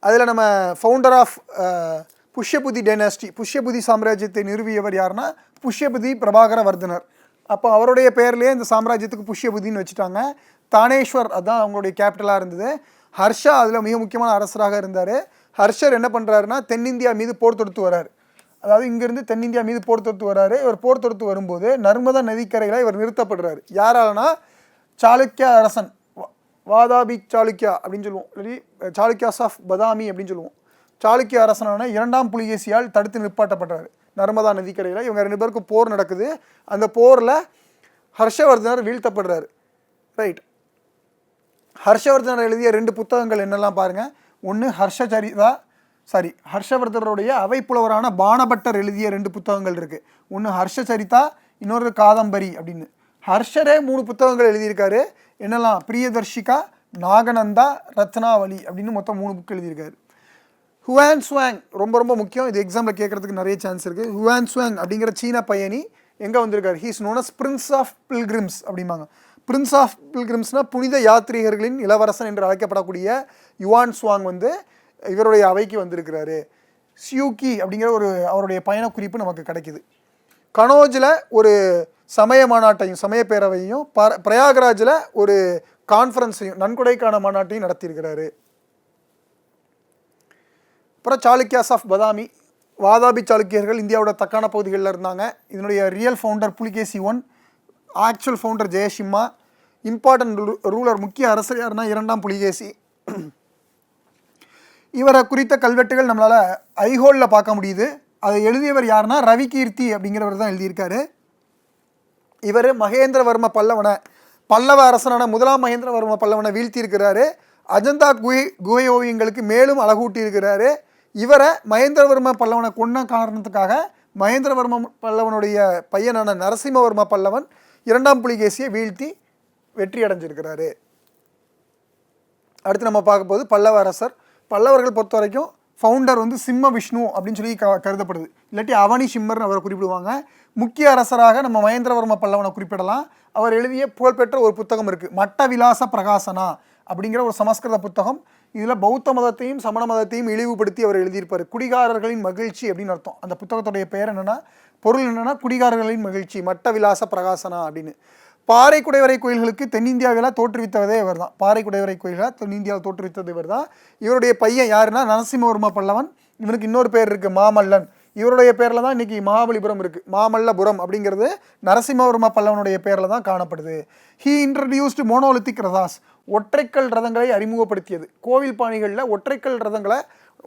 அதில் நம்ம founder of Pushyabhuti dynasty Pushyabhuti சாம்ராஜ்யத்தை நிறுவியவர் யாருன்னா புஷ்யபுதி பிரபாகர வர்தனர் அப்போ அவருடைய பெயர்லேயே இந்த சாம்ராஜ்யத்துக்கு புஷ்யபுதின்னு வச்சுட்டாங்க. தானேஸ்வர் அதான் அவங்களுடைய கேபிட்டலாக இருந்தது. ஹர்ஷா அதில் மிக முக்கியமான அரசராக இருந்தார். ஹர்ஷர் என்ன பண்ணுறாருன்னா தென்னிந்தியா மீது போர் தொடுத்து வரார். அதாவது இங்கேருந்து தென்னிந்தியா மீது போர் தொடுத்து வர்றாரு இவர் போர் தொடுத்து வரும்போது நர்மதா நதிக்கரையில் இவர் நிறுத்தப்படுறாரு. யாராலனா சாளுக்கிய அரசன் வாதாபி சாளுக்கியா அப்படின்னு சொல்லுவோம். இல்லாட்டி சாளுக்கியாஸ் ஆஃப் பதாமி அப்படின்னு சொல்லுவோம். சாளுக்கிய அரசனான இரண்டாம் புலிகேசியால் தடுத்து நிற்பாட்டப்பட்டார் நர்மதா நதிக்கரையில் இவங்க ரெண்டு பேருக்கும் போர் நடக்குது. அந்த போரில் ஹர்ஷவர்தனர் வீழ்த்தப்படுறாரு. ரைட் ஹர்ஷவர்தனர் எழுதிய ரெண்டு புத்தகங்கள் என்னெல்லாம் பாருங்கள் ஒன்று ஹர்ஷச்சரிதா சாரி ஹர்ஷவர்தனருடைய அவைப்புலவரான பானபட்டர் எழுதிய ரெண்டு புத்தகங்கள் இருக்குது ஒன்று ஹர்ஷச்சரிதா இன்னொரு காதம்பரி அப்படின்னு. ஹர்ஷரே மூணு புத்தகங்கள் எழுதியிருக்காரு. என்னெல்லாம்? பிரியதர்ஷிகா நாகநந்தா ரத்னாவளி அப்படின்னு மொத்தம் மூணு புக் எழுதியிருக்காரு. ஹுவான் ஸ்வாங் ரொம்ப ரொம்ப முக்கியம். இது எக்ஸாமில் கேட்குறதுக்கு நிறைய சான்ஸ் இருக்குது ஹுவான் ஸ்வாங் அப்படிங்கிற சீன பையனி எங்கே வந்திருக்கார்? He's known as prince of pilgrims அப்படிம்பாங்க. பிரின்ஸ் ஆஃப் பில்கிரிம்ஸ்னால் புனித யாத்ரீகர்களின் இளவரசன் என்று அழைக்கப்படக்கூடிய யுவான் ஸ்வாங் வந்து இவருடைய அவைக்கு வந்திருக்கிறாரு. சியூக்கி அப்படிங்கிற ஒரு அவருடைய பயண குறிப்பு நமக்கு கிடைக்குது. கனோஜில் ஒரு சமய மாநாட்டையும் சமய பேரவையும் ப பிரயாகராஜில் ஒரு கான்ஃபரன்ஸையும் நன்கொடைக்கான மாநாட்டையும் நடத்தியிருக்கிறாரு. அப்புறம் சாளுக்கியாஸ் ஆஃப் பதாமி. வாதாபி சாளுக்கியர்கள் இந்தியாவோட தக்கான பகுதிகளில் இருந்தாங்க. இதனுடைய real founder Pulakeshi one actual founder Jayasimha important ruler முக்கிய அரசர் யாருன்னா இரண்டாம் புலிகேசி. இவரை குறித்த கல்வெட்டுகள் நம்மளால் ஐஹோலில் பார்க்க முடியுது. அதை எழுதியவர் யாருன்னா ரவி கீர்த்தி அப்படிங்கிறவர் தான் எழுதியிருக்காரு. இவர் மகேந்திரவர்ம பல்லவனை பல்லவ அரசனான முதலாம் மகேந்திரவர்ம பல்லவனை வீழ்த்தியிருக்கிறாரு. அஜந்தா குகை குகை ஓவியங்களுக்கு மேலும் அழகூட்டியிருக்கிறாரு. இவரை மகேந்திரவர்ம பல்லவனை கொன்ன காரணத்துக்காக மகேந்திரவர்ம பல்லவனுடைய பையனான நரசிம்மவர்ம பல்லவன் இரண்டாம் புலிகேசியை வீழ்த்தி வெற்றி அடைஞ்சிருக்கிறாரு. அடுத்து நம்ம பார்க்கும்போது பல்லவ அரசர். பல்லவர்கள் பொறுத்த வரைக்கும் ஃபவுண்டர் வந்து சிம்ம விஷ்ணு அப்படின்னு சொல்லி க கருதப்படுது. இல்லாட்டி அவனி சிம்மர்னு அவரை குறிப்பிடுவாங்க. முக்கிய அரசராக நம்ம மகேந்திரவர்ம பல்லவனை குறிப்பிடலாம். அவர் எழுதிய புகழ்பெற்ற ஒரு புத்தகம் இருக்குது மட்ட விலாச பிரகாசனா அப்படிங்கிற ஒரு சமஸ்கிருத புத்தகம் இதில் பௌத்த மதத்தையும் சமண மதத்தையும் இழிவுபடுத்தி அவர் எழுதியிருப்பார். குடிகாரர்களின் மகிழ்ச்சி அப்படின்னு அர்த்தம். அந்த புத்தகத்துடைய பெயர் என்னென்னா பொருள் என்னென்னா குடிகாரர்களின் மகிழ்ச்சி மட்ட விலாச பிரகாசனா அப்படின்னு. பாறைக்குடைவரை கோயில்களுக்கு தென்னிந்தியாவில் தோற்றுவித்ததே இவர் தான் பாறைக்குடைவரை கோயில்களை தென்னிந்தியாவில் தோற்றுவித்தது இவர் தான் இவருடைய பையன் யாருன்னா நரசிம்மவர்ம பல்லவன். இவனுக்கு இன்னொரு பேர் இருக்குது மாமல்லன். இவருடைய பேரில் தான் இன்றைக்கி மகாபலிபுரம் இருக்குது மாமல்லபுரம் அப்படிங்கிறது நரசிம்மவர்ம பல்லவனுடைய பேரில் தான் காணப்படுது. ஹீ இன்ட்ரடியூஸ்டு மோனோலித்திக் ரதாஸ் ஒற்றைக்கல் ரதங்களை அறிமுகப்படுத்தியது. கோவில் பாணிகளில் ஒற்றைக்கல் ரதங்களை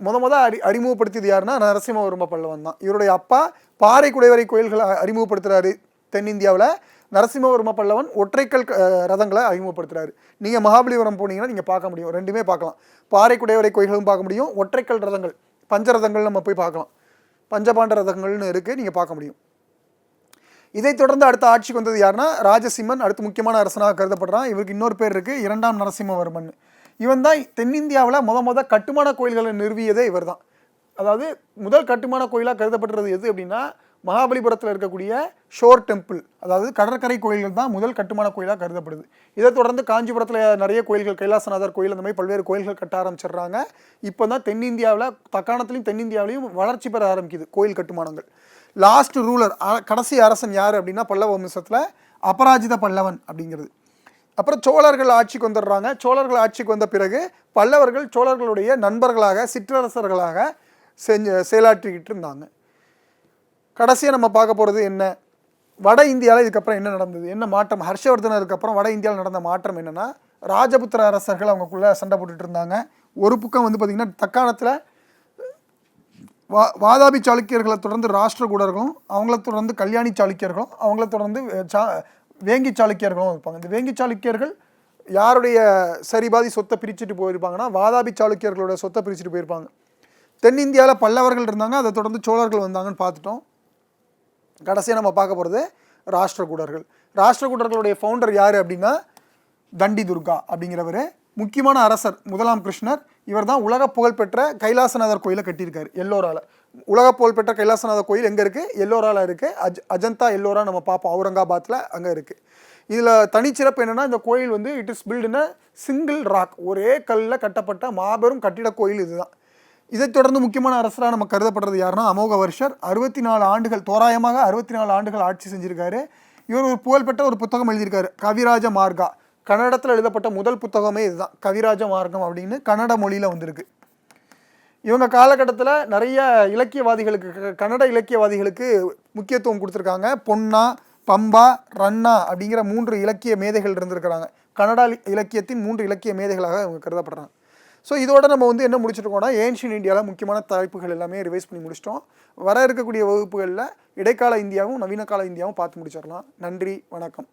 முத முத அறி அறிமுகப்படுத்தியது யாருன்னா நரசிம்மவர்ம பல்லவன் தான். இவருடைய அப்பா பாறை குடைவரை கோயில்களை அறிமுகப்படுத்துகிறாரு தென்னிந்தியாவில். நரசிம்மவர்ம பல்லவன் ஒற்றைக்கல் ரதங்களை அறிமுகப்படுத்துகிறாரு நீங்கள் மகாபலிபுரம் போனீங்கன்னா நீங்கள் பார்க்க முடியும். ரெண்டுமே பார்க்கலாம். பாறை குடைவரை கோயில்களும் பார்க்க முடியும். ஒற்றைக்கல் ரதங்கள் பஞ்சரதங்கள் நம்ம போய் பார்க்கலாம். பஞ்சபாண்ட ரதங்கள்னு இருக்குது நீங்கள் பார்க்க முடியும். இதைத் தொடர்ந்து அடுத்த ஆட்சிக்கு வந்தது யாருன்னா ராஜசிம்மன். அடுத்து முக்கியமான அரசனாக கருதப்படுறான். இவருக்கு இன்னொரு பேர் இருக்குது இரண்டாம் நரசிம்மவர்மன். இவன் தான் தென்னிந்தியாவில் முத முத கட்டுமான கோயில்களை நிறுவியதே இவர் தான் அதாவது முதல் கட்டுமான கோயிலாக கருதப்படுறது எது அப்படின்னா மகாபலிபுரத்தில் இருக்கக்கூடிய ஷோர் டெம்பிள் அதாவது கடற்கரை கோயில்கள் தான் முதல் கட்டுமான கோயிலாக கருதப்படுது. இதை தொடர்ந்து காஞ்சிபுரத்தில் நிறைய கோயில்கள் கைலாசநாதர் கோயில் அந்த மாதிரி பல்வேறு கோயில்கள் கட்ட ஆரம்பிச்சிடுறாங்க. இப்போ தான் தென்னிந்தியாவில் தக்காணத்துலேயும் தென்னிந்தியாவிலையும் வளர்ச்சி பெற ஆரம்பிக்குது கோயில் கட்டுமானங்கள். லாஸ்ட் ரூலர் கடைசி அரசன் யார் அப்படின்னா பல்லவ வம்சத்தில் அபராஜித பல்லவன் அப்படிங்கிறது. அப்புறம் சோழர்கள் ஆட்சிக்கு வந்துடுறாங்க. சோழர்கள் ஆட்சிக்கு வந்த பிறகு பல்லவர்கள் சோழர்களுடைய நண்பர்களாக சிற்றரசர்களாக செஞ்ச செயலாற்றிக்கிட்டு இருந்தாங்க. கடைசியாக நம்ம பார்க்க போகிறது என்ன? வட இந்தியாவில் இதுக்கப்புறம் என்ன நடந்தது? என்ன மாற்றம்? ஹர்ஷவர்தனருக்கு அப்புறம் வட இந்தியாவில் நடந்த மாற்றம் என்னென்னா ராஜபுத்திர அரசர்கள் அவங்களுக்குள்ளே சண்டை போட்டுட்டு இருந்தாங்க. ஒரு பக்கம் வந்து பார்த்திங்கன்னா தக்காணத்தில் வா வாதாபி சாளுக்கியர்களை தொடர்ந்து ராஷ்டிரகூடர்களும் அவங்கள தொடர்ந்து கல்யாணி சாளுக்கியர்களும் அவங்கள தொடர்ந்து சா வேங்கி சாளுக்கியர்களும் இருப்பாங்க. இந்த வேங்கி சாளுக்கியர்கள் யாருடைய சரிபாதி சொத்தை பிரிச்சுட்டு போயிருப்பாங்கன்னா வாதாபி சாளுக்கியர்களோட சொத்தை பிரிச்சுட்டு போயிருப்பாங்க. தென்னிந்தியாவில் பல்லவர்கள் இருந்தாங்க அதை தொடர்ந்து சோழர்கள் வந்தாங்கன்னு பார்த்துட்டோம். கடைசியாக நம்ம பார்க்க போகிறது ராஷ்டிரகூடர்கள் ராஷ்டிரகூடர்களுடைய ஃபவுண்டர் யார் அப்படின்னா தண்டி துர்கா அப்படிங்கிறவர். முக்கியமான அரசர் முதலாம் கிருஷ்ணர் இவர் தான் உலக புகழ்பெற்ற கைலாசநாதர் கோயிலை கட்டியிருக்காரு எல்லோரால. உலக புகழ்பெற்ற கைலாசநாதர் கோயில் எங்கே இருக்குது எல்லோரால இருக்குது அஜ் அஜந்தா எல்லோரா நம்ம பார்ப்போம். அவுரங்காபாத்தில் அங்கே இருக்குது இதில் தனிச்சிறப்பு என்னென்னா இந்த கோயில் வந்து it is built on single rock ஒரே கல்லில் கட்டப்பட்ட மாபெரும் கட்டிட கோயில் இதுதான். இதைத் தொடர்ந்து முக்கியமான அரசராக நம்ம கருதப்படுறது யாருன்னா அமோக வருஷர் அறுபத்தி நாலு ஆண்டுகள் தோராயமாக அறுபத்தி நாலு ஆண்டுகள் ஆட்சி செஞ்சுருக்காரு. இவர் ஒரு புகழ்பெற்ற ஒரு புத்தகம் எழுதியிருக்காரு. கவிராஜ மார்கா. கன்னடத்தில் எழுதப்பட்ட முதல் புத்தகமே இதுதான். கவிராஜ மார்க்கம் அப்படின்னு கன்னட மொழியில் வந்திருக்கு. இவங்க காலகட்டத்தில் நிறைய இலக்கியவாதிகளுக்கு க- கன்னட இலக்கியவாதிகளுக்கு முக்கியத்துவம் கொடுத்துருக்காங்க. பொன்னா பம்பா ரன்னா அப்படிங்கிற மூன்று இலக்கிய மேதைகள் இருந்திருக்கிறாங்க. கன்னடா இலக்கியத்தின் மூன்று இலக்கிய மேதைகளாக இவங்க கருதப்படுறாங்க. ஸோ இதோட நம்ம வந்து என்ன முடிச்சிருக்கோம்னா ஏன்ஷியன் இந்தியாவில் முக்கியமான தலைப்புகள் எல்லாமே ரிவைஸ் பண்ணி முடிச்சிட்டோம். வர இருக்கக்கூடிய வகுப்புகளில் இடைக்கால இந்தியாவும் நவீன கால இந்தியாவும் பார்த்து முடிச்சிடலாம். நன்றி வணக்கம்.